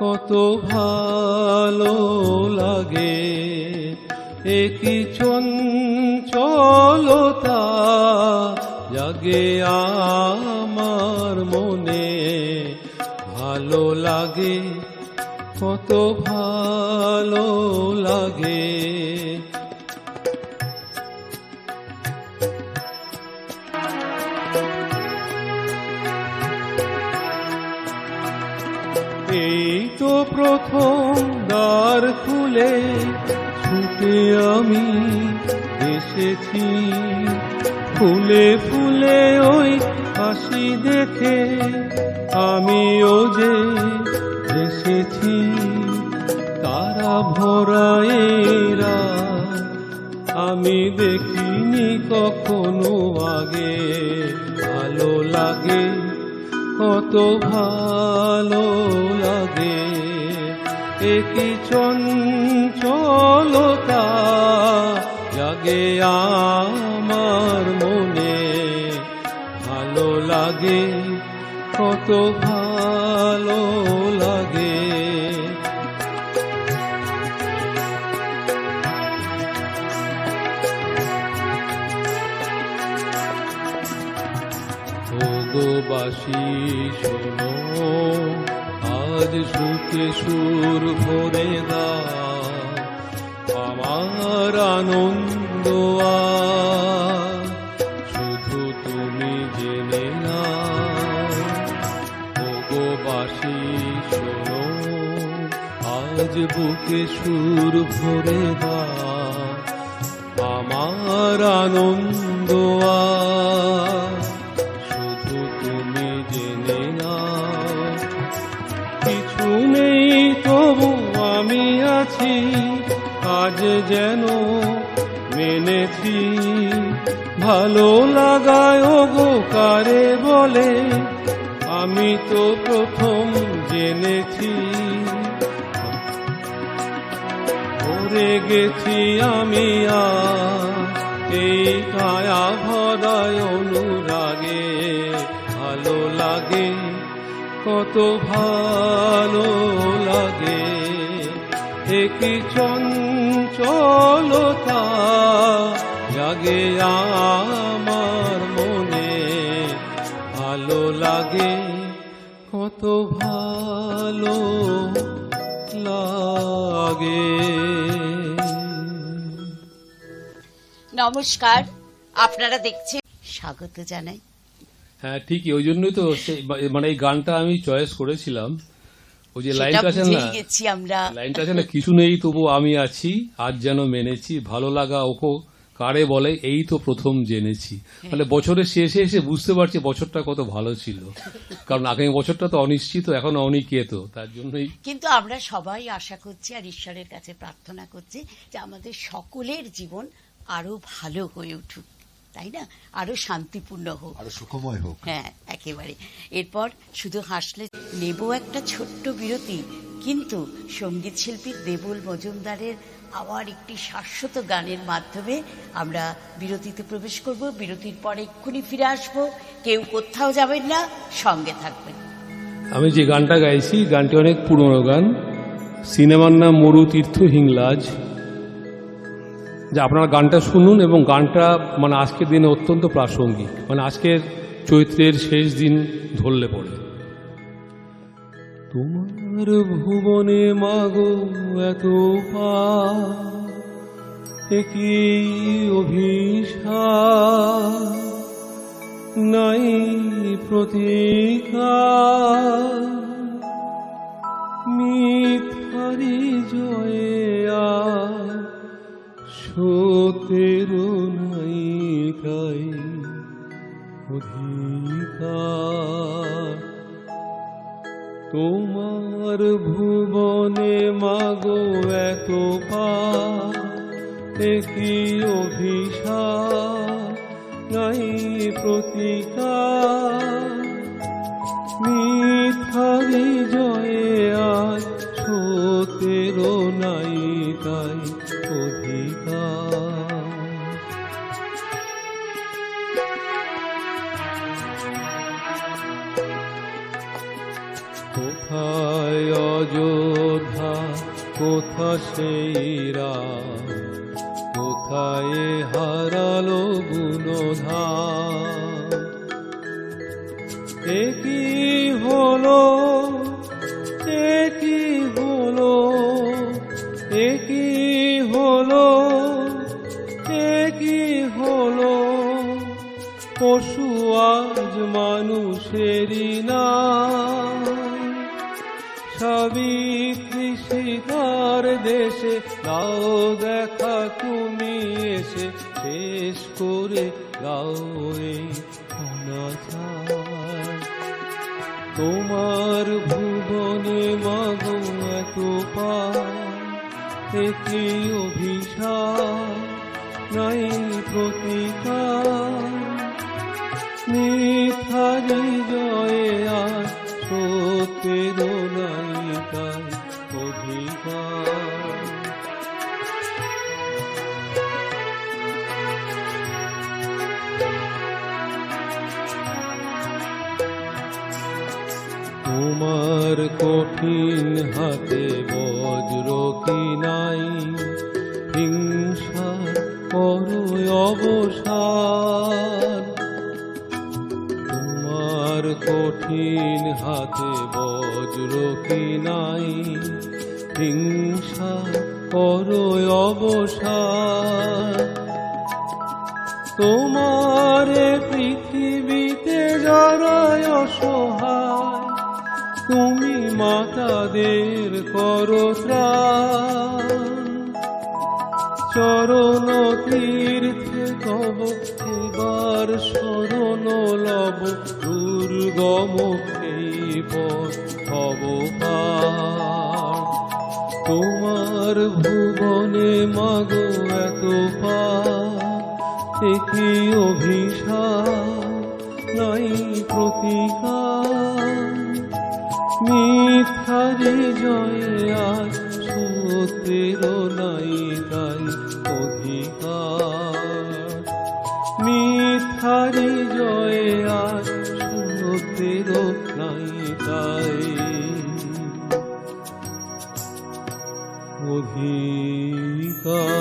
কত ভালো লাগে। একই চঞ্চলতা জাগে আমার মনে। ভালো লাগে কত ভালো লাগে। প্রথম দ্বার খুলে ছুটে আমি এসেছি। ফুলে ফুলে ওই হাসি দেখে আমিও যে এসেছি। তারা ভরা এরা আমি দেখিনি কখনো আগে। ভালো লাগে, কত ভালো লাগে। একই চঞ্চলতা জাগে আমার মনে? ভালো লাগে কত ভালো লাগে। ভোগবাসী শোনো। আজ সুখে সুর ভরে দা। আমার আনন্দ শুধু তুমি জেনে না ভোগবাসী শোনো, আজ বুকে সুর ভরে দা। আমার আনন্দ আজ আছি, আজ যেন মেনেছি। ভালো লাগায় গো কারে বলে? আমি তো প্রথম জেনেছি। ভরে গেছি আমি এই কায়া ভরায় অনুরাগে। ভালো লাগে, কত ভালো লাগে। একই চঞ্চলতা জাগে আমার মনে। ভালো লাগে কত ভালো লাগে। নমস্কার আপনারা দেখছেন স্বাগত জানাই। হ্যাঁ ঠিকই ওই জন্যই তো মানে এই গানটা আমি চয়েস করেছিলাম। ওই যে লাইনটা আছে না? গেছি আমরা। লাইনটা আছে না? কিছু নেই তবু আমি আছি আজ যেন মেনেছি ভালো লাগা ওকো কারে বলে এই তো প্রথম জেনেছি। মানে বছরের শেষে এসে বুঝতে পারছি বছরটা কত ভালো ছিল। কারণ আগামী বছরটা তো অনিশ্চিত এখন অনিকেত তার জন্যই। কিন্তু আমরা সবাই আশা করছি আর ঈশ্বরের কাছে প্রার্থনা করছি যে আমাদের সকলের জীবন আরও ভালো হয়ে উঠুক। তাই না? আরও শান্তিপূর্ণ হোক। আরও সুখময় হোক। হ্যাঁ একেবারে। এরপর শুধু হাসলে নেব একটা ছোট্ট বিরতি কিন্তু সংগীত শিল্পী দেবুল মজুমদারের আবার একটি শাশ্বত গানের মাধ্যমে আমরা বিরতিতে প্রবেশ করব। বিরতির পর এক্ষুনি ফিরে আসব। কেউ কোথাও যাবেন না সঙ্গে থাকবেন। আমি যে গানটা গাইছি গানটি অনেক পুরনো গান। সিনেমার নাম মরু তীর্থ হিংলাজ। যে আপনারা গানটা শুনুন এবং গানটা মানে আজকের দিনে অত্যন্ত প্রাসঙ্গিক। মানে আজকের চৈত্রের শেষ দিন ধরলে পড়ে। তোমার ভুবনে মাগো এত পা নাই প্রতিকার। মিথারি জয়ে সতের নাইকাই অধিকার। তোমার ভুবনে মাগো এত পা একই অভিশাপ, নাই প্রতিকার। মিথারি জয়ে আজ সতেরো নাই তাই অধিকার কোথায় অযোধ্যা কোথা সেই রাম কোথায় হারালো গুণধাম একই হলো পশু আজ মানুষেরই না সাবিত্রী সীতার দেশে, দাও দেখা তুমি এসে, শেষ করে দাও তোমার ভুবনে মাগো এত পাকি অভিশাপ, নাই প্রতিকার। জয়ে আর তোমার কঠিন হাতে বজ্র কি নাই হিংসা করো অবসান তোমার কঠিন হাতে বজ্র কি নাই হিংসা করো অবসান তোমার পৃথিবীতে যারাই অসহায়। তুমি মাতাদের করো চরণ তীর্থে তব এবার শরণ লব। দুর্গম পথ হব তোমার ভুবনে মাগো এত পা দেখি অভিশাপ নাই প্রতিকার। মিথ্যারে জয়ে আজ সত্যের নাই তাই অধিকার। মিথ্যারে জয়ে আজ অধিকার